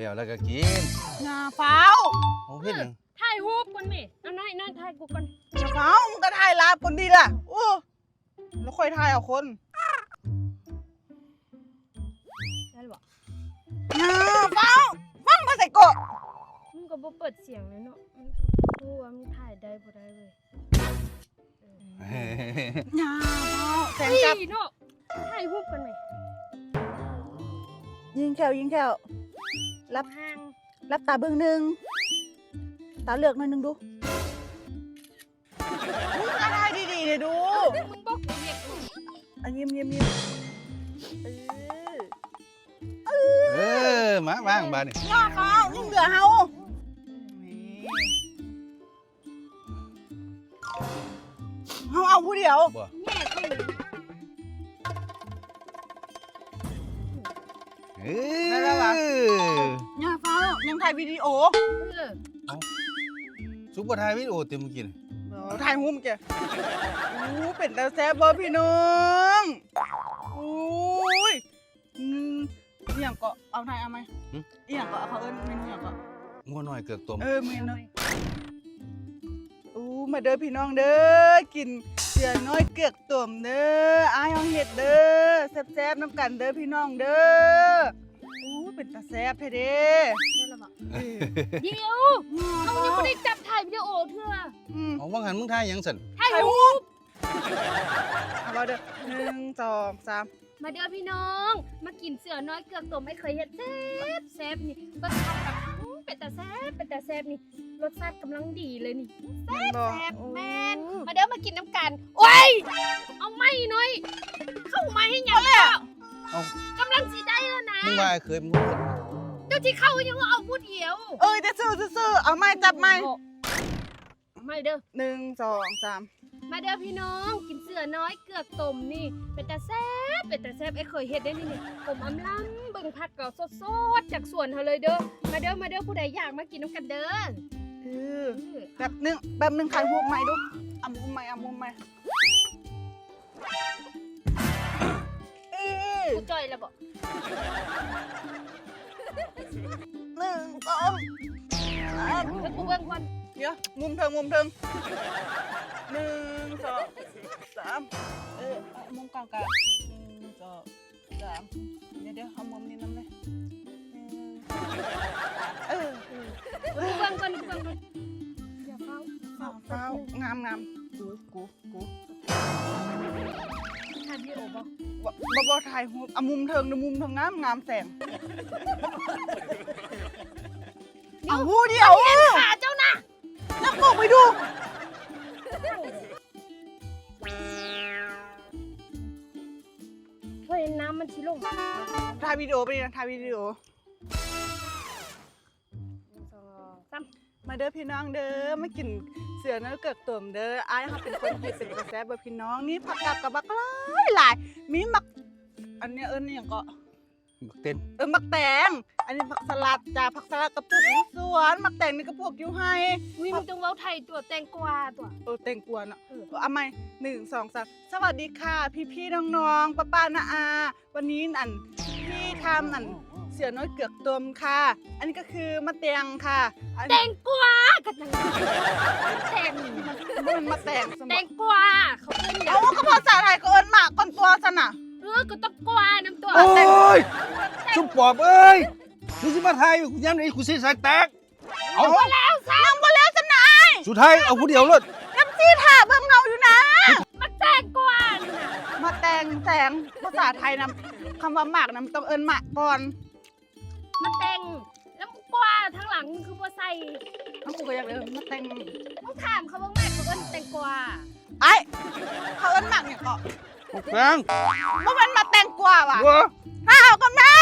แล้วแล้วก็กินหน้าฟ้าวเอาเฮ็ดหยังถ่ายรูปก่อนแม่เอาหน่อยหน่อยถ่ายกูก่อนหน้าฟ้าวมึงก็ถ่ายลาบคนดีล่ะโอ้แล้วค่อยถ่ายเอาคนได้หรอหน้าฟ้าวฟังมาใส่เกาะมึงก็บ่เปิดเสียงเลยเนาะมึงกูว่ามึงถ่ายได้บ่ได้เลยหน้าฟ้าวแสงเฮ้จับยเนาะถ่ายรูปกันไหมยิงแขวยิงแขว รับห่างรับตาเบื้องหนึ่งตาเหลือกหน่อยหนึงดูมึงก็ถ่ายดีๆเลยดู มึงบอกกูเรียกกูอันยิ้มยิ้มยิ้มเออเออมาว่างบาดนี่หน้าฟ้าวยิ่งเหลือเฮานี่เฮาเอาผู้เดียวบ่แม่กูเอ้ยได้แล้ววะหน้าฟ้าวยังถ่ายวิดีโอเออซุปบ่ถ่ายวิดีโอเต็มเมื่อกี้นี่เดี๋ยวถ่ายหุ้มแกอู้เป็นตาแซ่บบ่พี่น้องอุ้ยอืมอหย่างก็เอาถ่ายเอาไหมอหย่างก็เอาเขาเอิ้นเมนูอหย่างก็งัวน้อยเกือกต้มเออเมนูอู้มาเด้อพี่น้องเด้อกินเสือน้อยเกือกต่มเด้ออายเอาเห็ดเด้อแซ่บๆน้ำกันเด้อพี่น้องเด้ออู้เป็นตาแซ่บแท้เด้ได้แล้วบ่ เออเดี๋ยวเอายังไม่ได้จับถ่ายวิดีโอเถื่ออืมเอาว่างั้นมึงถ่ายหยังสั่นถ่ายถ่ายรูรูปปเอาเราเด้อหนึ่งสองสามมาเด้อพี่น้อง มากินเสือน้อยเกือกตัวไม่เคยเห็นแซ่บแซ่บนี่ก็ทำกับอื้อเป็นแต่แซ่บเป็นแต่แซ่บนี่รสชาติกำลังดีเลยนี่มันบ่แซ่บแม่นมาเด้อมากินน้ำกันโอ้ยเอาไม่หน่อย เข้ามาให้ยังแล้วเอากำลังสีได้แล้วนะ มึงว่าไอ้เคยมึงเจ้า ที่เข้ายังว่าเอาพูดเดียว เอ้ยจะซื้อจะซื้อเอาไม้จับไม้เอาไม่เด้อหนึ่งสองสามมาเด้อพี่น้องกินเสือน้อยเกือกต้มนี่ เป็นแต่แซ่บเป็นแต่แซ่บไอ้เคยเฮ็ดได้นี่นี่ผมอำล้ำเบิ่งผักก็สดๆจากสวนเฮาเลยเด้อมาเด้อมาเด้อผู้ใดอยากมากินน้ำกันเด้อเออเออแบบหนึงแบบหนึงถ่ายรูปใหม่ดูเอามุมใหม่เอามุมใหม่เออกูจ่อยแล้วบ่ หนึ่งสองสามแล้วกูเบิ่งก่อนเดี๋ยวมุมเทิงมุมเทิงหนึ่งสองสามเออเอามุมกลางกลางหนึ่งสองสามเดี๋ยวเดี๋ยวเอามุมนี้น้ำเลยหนึ่งเออกูเบิ่งก่อนกูเบิ่งก่อนอย่าเฝ้าฟ้าวฟ้าวงามงามกูกูกู ถ่ายวิดีโอบ่บ่บ่บ่ถ่ายรูปเอามุมเทิงดูมุมเทิงงามงามแสงเอาหูเดียวเห็นขาเจ้านะนักบอกไปดูเฮ้ยน้ำมันชิลงถ่ายวิดีโอไปดินะถ่ายวิดีโอ มาเด้อพี่น้องเด้อมากินเสือเนื้อเกิกตุ่มเด้ออ้ายเขาเป็นคนที่เป็นกระแสแบบพี่น้องนี่ผักกับกับบักหลายหลายมีมัก อันเนี้ยเอิ้นอหย่างก็บักเต้นเออมักแตง อันนี้ผักสลัดจ้าผักสลัดกระปุกอยู่สวนมักแตงนี่กระปุกอยู่ให้วิมึงต้องเว้าไทยตัวแตงกวาตัว เออแตงกวนอะเออ เอาใหม่หนึ่งสองสามสวัสดีค่ะ พี่พี่ๆน้องๆป้าป้านาอาวันนี้อัน พี่ทำอันเสือน้อยเกือกตุ่มค่ะ อันนี้ก็คือมะเตียงค่ะอันแตงกวากันจังแตงมันมาแตงสมแตองงกวาเขาเป็นอย่าเอางก็ภาษาไทยก็เอิ้นหมากก่อนตัวสนะเออก็ต้องกวาน้ำตัวโอ้ยซุปปอบเอ้ยมึงสิมาถ่ายกูย้ำเลยกูสิสายแตก เอา แล้วซ้ำบ่แล้วสนะสุดท้ายเอาผู้เดียวเลยน้ำซีถ่าเบิ่งเงาอยู่นะ มันแตงกวานี่นะมาแตงแตงภาษาไทยนะคำว่าหมากนะมันต้องเอิ้นหมากก่อนมันแตงแล้วมันกวาทั้งหลังมันคือบ่ใส่น้องกูก็อยากเลยมาแตงต้องถามเขาบ้างแม่เขาก็แตงกวาไอ้เขาเอิ้นหมากเนี่ยก็บักแป้งบ่มันมาแตงกว่าว่ะบัวถ้าเอากันมา